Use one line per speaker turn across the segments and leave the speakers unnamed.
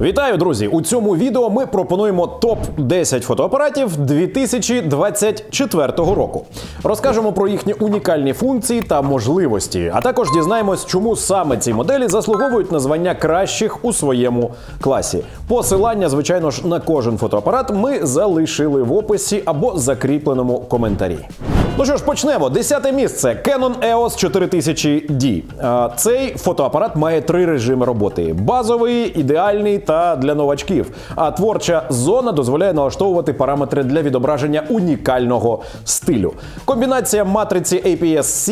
Вітаю, друзі! У цьому відео ми пропонуємо топ 10 фотоапаратів 2024 року. Розкажемо про їхні унікальні функції та можливості, а також дізнаємось, чому саме ці моделі заслуговують на звання кращих у своєму класі. Посилання, звичайно ж, на кожен фотоапарат ми залишили в описі або закріпленому коментарі. Ну що ж, почнемо. Десяте місце Canon EOS 4000D. А, Цей фотоапарат має три режими роботи: базовий, ідеальний та для новачків. А творча зона дозволяє налаштовувати параметри для відображення унікального стилю. Комбінація матриці APS-C,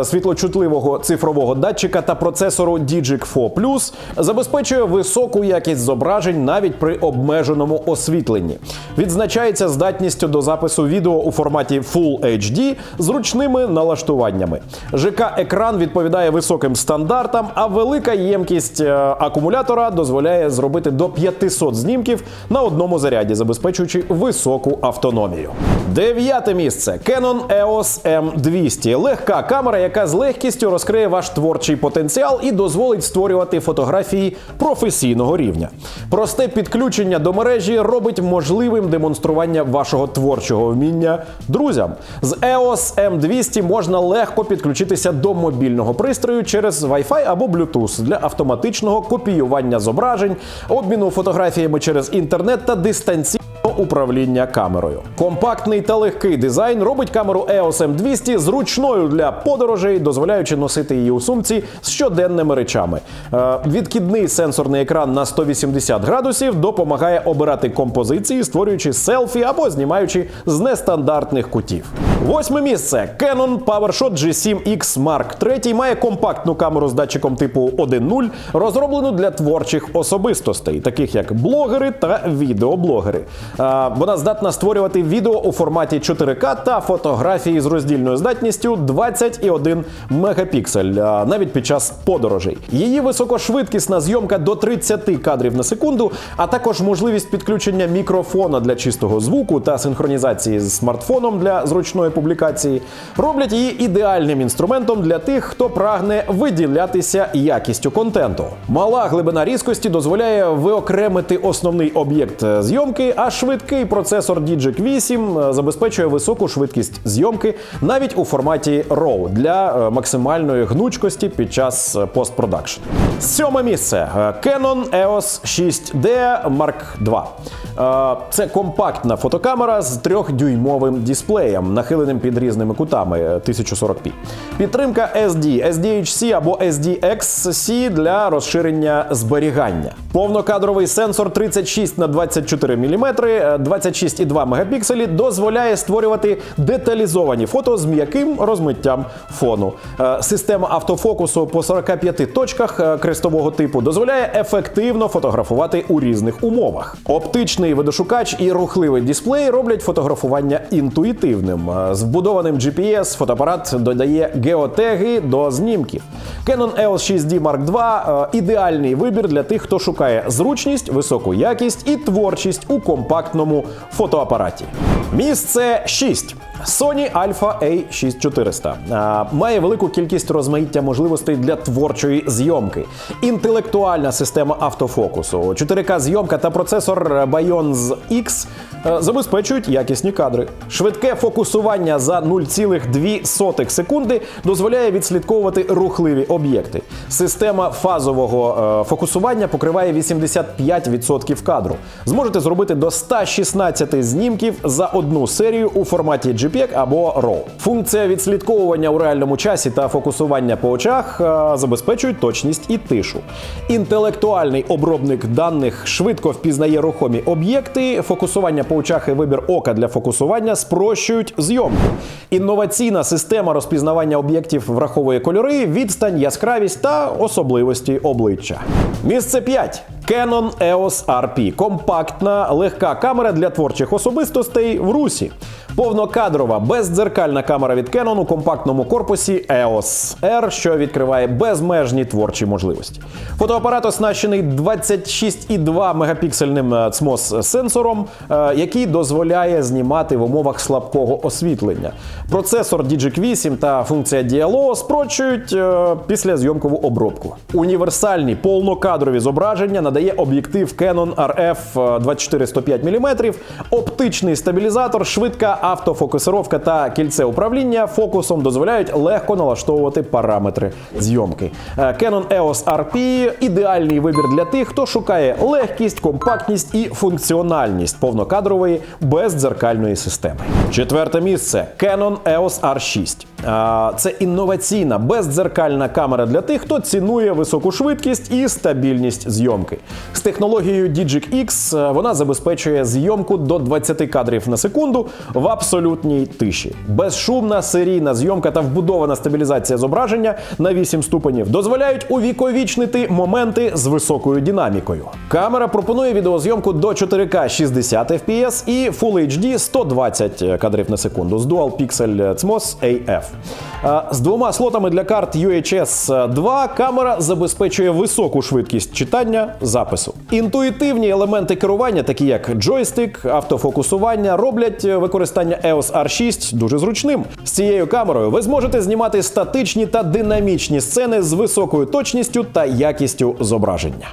е, світлочутливого цифрового датчика та процесору Digic 4 забезпечує високу якість зображень навіть при обмеженому освітленні. Відзначається здатністю до запису відео у форматі Full HD з ручними налаштуваннями. ЖК-екран відповідає високим стандартам, а велика ємкість е, акумулятора дозволяє зробити до 500 знімків на одному заряді, забезпечуючи високу автономію. Дев'яте місце Canon EOS M200. Легка камера, яка з легкістю розкриє ваш творчий потенціал і дозволить створювати фотографії професійного рівня. Просте підключення до мережі робить можливим демонстрування вашого творчого вміння друзям. З EOS M200 можна легко підключитися до мобільного пристрою через Wi-Fi або Bluetooth для автоматичного копіювання зображень, обміну фотографіями через інтернет та дистанційного управління камерою. Компактний та легкий дизайн робить камеру EOS M200 зручною для подорожей, дозволяючи носити її у сумці з щоденними речами. Е, відкидний сенсорний екран на 180 градусів допомагає обирати композиції, створюючи селфі або знімаючи з нестандартних кутів. Восьме місце Canon PowerShot G7X Mark III має компактну камеру з датчиком типу 1.0, розроблену для творчих особистостей, таких як блогери та відеоблогери. Вона здатна створювати відео у форматі 4К та фотографії з роздільною здатністю 21 мегапіксель, навіть під час подорожей. Її високошвидкісна зйомка до 30 кадрів на секунду, а також можливість підключення мікрофона для чистого звуку та синхронізації з смартфоном для зручної публікації, роблять її ідеальним інструментом для тих, хто прагне виділятися якістю контенту. Мала глибина різкості дозволяє виокремити основний об'єкт е, зйомки, а швидкий процесор Digic 8 е, забезпечує високу швидкість зйомки навіть у форматі RAW для е, максимальної гнучкості під час е, постпродакшн. Сьоме місце Canon EOS 6D Mark II. Це компактна фотокамера з трьохдюймовим дисплеєм, нахиленим під різними кутами е, 1040p. Підтримка SD, SDHC або SDXC для розширення зберігання. Повнокадровий сенсор 36 на 24 мм, 26,2 мегапікселі дозволяє створювати деталізовані фото з м'яким розмиттям фону. Е, Система автофокусу по 45 точках е, крестового типу дозволяє ефективно фотографувати у різних умовах. Оптичний видошукач і рухливий дисплей роблять фотографування інтуїтивним. Е, З вбудованим GPS фотоапарат додає геотеги до знімків. Canon EOS 6D Mark II – е, ідеальний вибір для тих, хто шукає зручність, високу якість і творчість у компактному фотоапараті. Місце 6. Sony Alpha A6400 А, має велику кількість розмаїття можливостей для творчої зйомки, інтелектуальна система автофокусу, 4К зйомка та процесор Bayonz X е, забезпечують якісні кадри. Швидке фокусування за 0,2 секунди дозволяє відслідковувати рухливі об'єкти. Система фазового е, фокусування покриває 85% кадру. Зможете зробити до 116 знімків за одну серію у форматі JPEG або RAW. Функція відслідковування у реальному часі та фокусування по очах е, забезпечують точність і тишу. Інтелектуальний обробник даних швидко впізнає рухомі об'єкти. Фокусування по очах і вибір ока для фокусування спрощують зйомку. Інноваційна система розпізнавання об'єктів враховує кольори, відстань, яскравість та особливості обличчя. Місце 5. Canon EOS RP. Компактна, легка камера для творчих особистостей в русі. Повнокадрова бездзеркальна камера від Canon у компактному корпусі EOS R, що відкриває безмежні творчі можливості. Фотоапарат оснащений 26,2 мегапіксельним е, CMOS сенсором, е, який дозволяє знімати в умовах слабкого освітлення. Процесор Digic 8 та функція DLO спрощують е, післязйомкову обробку. Універсальні повнокадрові зображення надають дає об'єктив Canon RF 24-105 мм, оптичний стабілізатор, швидка автофокусировка та кільце управління фокусом дозволяють легко налаштовувати параметри зйомки. Е, Canon EOS RP – ідеальний вибір для тих, хто шукає легкість, компактність і функціональність повнокадрової бездзеркальної системи. Четверте місце Canon EOS R6. Це інноваційна бездзеркальна камера для тих, хто цінує високу швидкість і стабільність зйомки. З технологією Digic X е, вона забезпечує зйомку до 20 кадрів на секунду в абсолютній тиші. Безшумна серійна зйомка та вбудована стабілізація зображення на 8 ступенів дозволяють увіковічнити моменти з високою динамікою. Камера пропонує відеозйомку до 4К 60 FPS і Full HD 120 кадрів на секунду з Dual Pixel CMOS AF. А, З двома слотами для карт UHS 2 камера забезпечує високу швидкість читання запису. Інтуїтивні елементи керування, такі як джойстик, автофокусування, роблять використання EOS R6 дуже зручним. З цією камерою ви зможете знімати статичні та динамічні сцени з високою точністю та якістю зображення.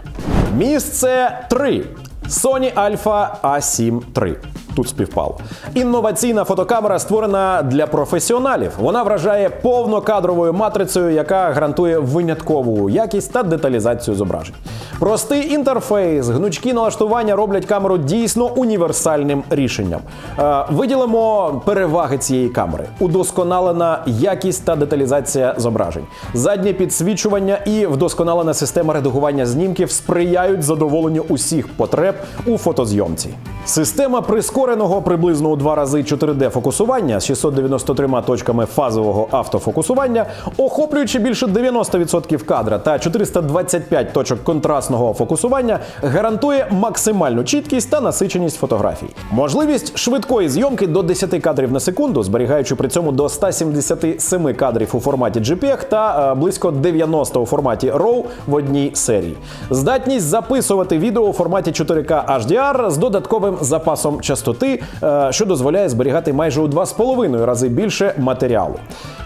Місце 3. Sony Alpha A7 III. Тут співпало. Інноваційна фотокамера створена для професіоналів. Вона вражає повнокадровою матрицею, яка гарантує виняткову якість та деталізацію зображень. Простий інтерфейс, гнучкі налаштування роблять камеру дійсно універсальним рішенням. Е, Виділимо переваги цієї камери: удосконалена якість та деталізація зображень, заднє підсвічування і вдосконалена система редагування знімків сприяють задоволенню усіх потреб у фотозйомці. Система прискореного приблизно у два рази 4D фокусування з 693 точками фазового автофокусування, охоплюючи більше 90% кадра та 425 точок контрастного фокусування, гарантує максимальну чіткість та насиченість фотографій. Можливість швидкої зйомки до 10 кадрів на секунду, зберігаючи при цьому до 177 кадрів у форматі JPEG та е, близько 90 у форматі RAW в одній серії. Здатність записувати відео у форматі 4K HDR з додатковим запасом частоти, е, що дозволяє зберігати майже у 2,5 рази більше матеріалу.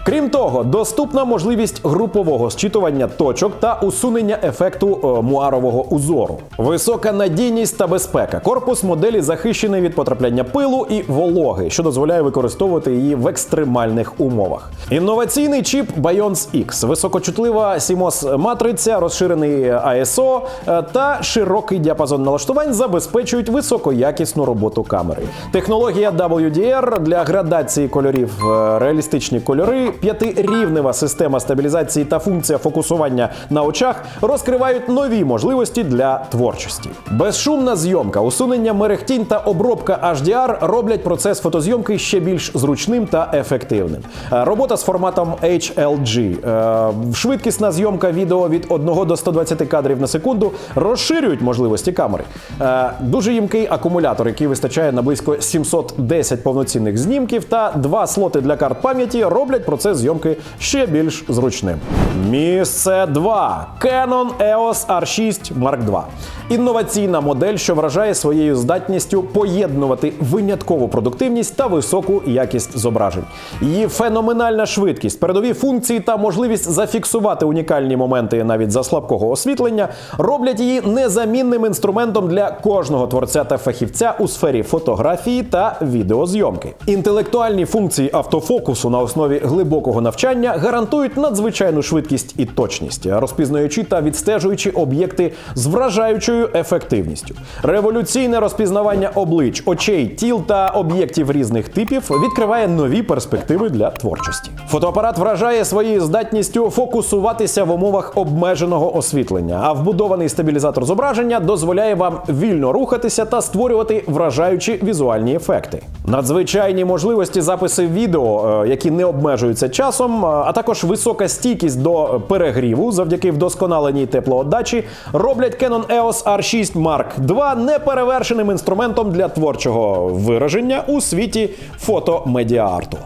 Крім того, доступна можливість групового зчитування точок та усунення ефекту е, муарового узору. Висока надійність та безпека. Корпус моделі захищений від потрапляння пилу і вологи, що дозволяє використовувати її в екстремальних умовах. Інноваційний чіп Bions X, високочутлива CMOS матриця, розширений ISO е, та широкий діапазон налаштувань забезпечують високоякісну роботу камери. Технологія WDR для градації кольорів, е, реалістичні кольори, п'ятирівнева система стабілізації та функція фокусування на очах розкривають нові можливості для творчості. Безшумна зйомка, усунення мерехтінь та обробка HDR роблять процес фотозйомки ще більш зручним та ефективним. Е, Робота з форматом HLG, е, швидкісна зйомка відео від 1 до 120 кадрів на секунду розширюють можливості камери. Дуже їмкий акумулятор, який вистачає на близько 710 повноцінних знімків, та два слоти для карт пам'яті роблять процес зйомки ще більш зручним. Місце 2. Canon EOS R6 Mark II. Інноваційна модель, що вражає своєю здатністю поєднувати виняткову продуктивність та високу якість зображень. Її феноменальна швидкість, передові функції та можливість зафіксувати унікальні моменти навіть за слабкого освітлення роблять її незамінним інструментом для кожного творця та фахівця у сфері фотографії та відеозйомки. Інтелектуальні функції автофокусу на основі глибокого навчання гарантують надзвичайну швидкість і точність, розпізнаючи та відстежуючи об'єкти з вражаючою ефективністю. Революційне розпізнавання облич, очей, тіл та об'єктів різних типів відкриває нові перспективи для творчості. Фотоапарат вражає своєю здатністю фокусуватися в умовах обмеженого освітлення, а вбудований стабілізатор зображення дозволяє вам вільно рухатися та створювати вражаючі візуальні ефекти. Надзвичайні можливості записи відео, е, які не обмежуються часом, е, а також висока стійкість до перегріву завдяки вдосконаленій теплоотдачі, роблять Canon EOS R6 Mark II неперевершеним інструментом для творчого вираження у світі фотомедіарту.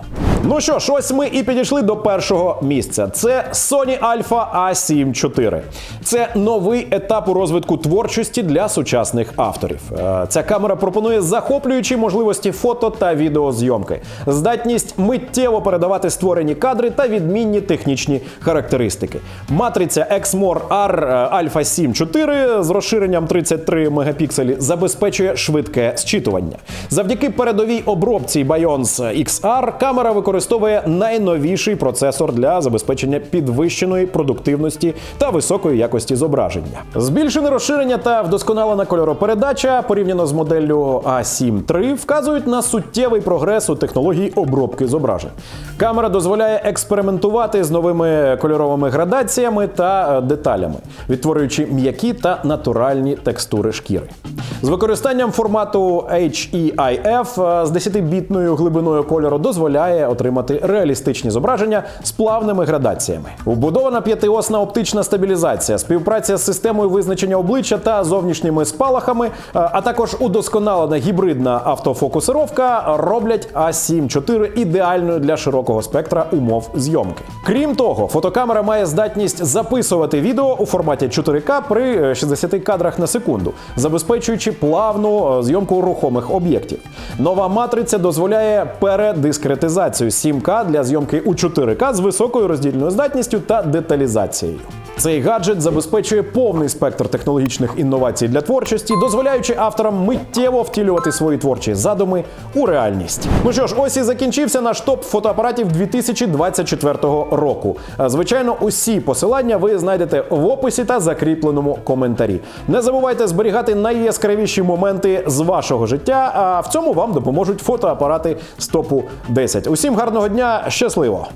Ну що ж, ось ми і підійшли до першого місця. Це Sony Alpha A7 IV. Це новий етап у розвитку творчості для сучасних авторів. Е, Ця камера пропонує захоплюючі можливості фото та відеозйомки, здатність миттєво передавати створені кадри та відмінні технічні характеристики. Матриця Exmor R Alpha 7 IV з розширенням 33 мегапікселі забезпечує швидке зчитування. Завдяки передовій обробці Bayons XR камера використовує найновіший процесор для забезпечення підвищеної продуктивності та високої якості зображення. Збільшене розширення та вдосконалена кольоропередача порівняно з моделлю A7 III вказують на суттєвий прогрес у технології обробки зображень. Камера дозволяє експериментувати з новими кольоровими градаціями та е, деталями, відтворюючи м'які та натуральні текстури шкіри. З використанням формату HEIF е, з 10-бітною глибиною кольору дозволяє отримати реалістичні зображення з плавними градаціями. Вбудована п'ятиосна оптична стабілізація, співпраця з системою визначення обличчя та зовнішніми спалахами, е, а також удосконалена гібридна автофокусировка роблять A7 IV ідеальною для широкого спектра умов зйомки. Крім того, фотокамера має здатність записувати відео у форматі 4К при е, 60 кадрах на секунду, забезпечуючи плавну е, зйомку рухомих об'єктів. Нова матриця дозволяє передискретизацію 7К для зйомки у 4К з високою роздільною здатністю та деталізацією. Цей гаджет забезпечує повний спектр технологічних інновацій для творчості, дозволяючи авторам миттєво втілювати свої творчі задуми у реальність. Ну що ж, ось і закінчився наш топ фотоапаратів 2024 року. Е, Звичайно, усі посилання ви знайдете в описі та закріпленому коментарі. Не забувайте зберігати найяскравіші моменти з вашого життя. А в цьому вам допоможуть фотоапарати з топу 10. Усім гарного дня, щасливо!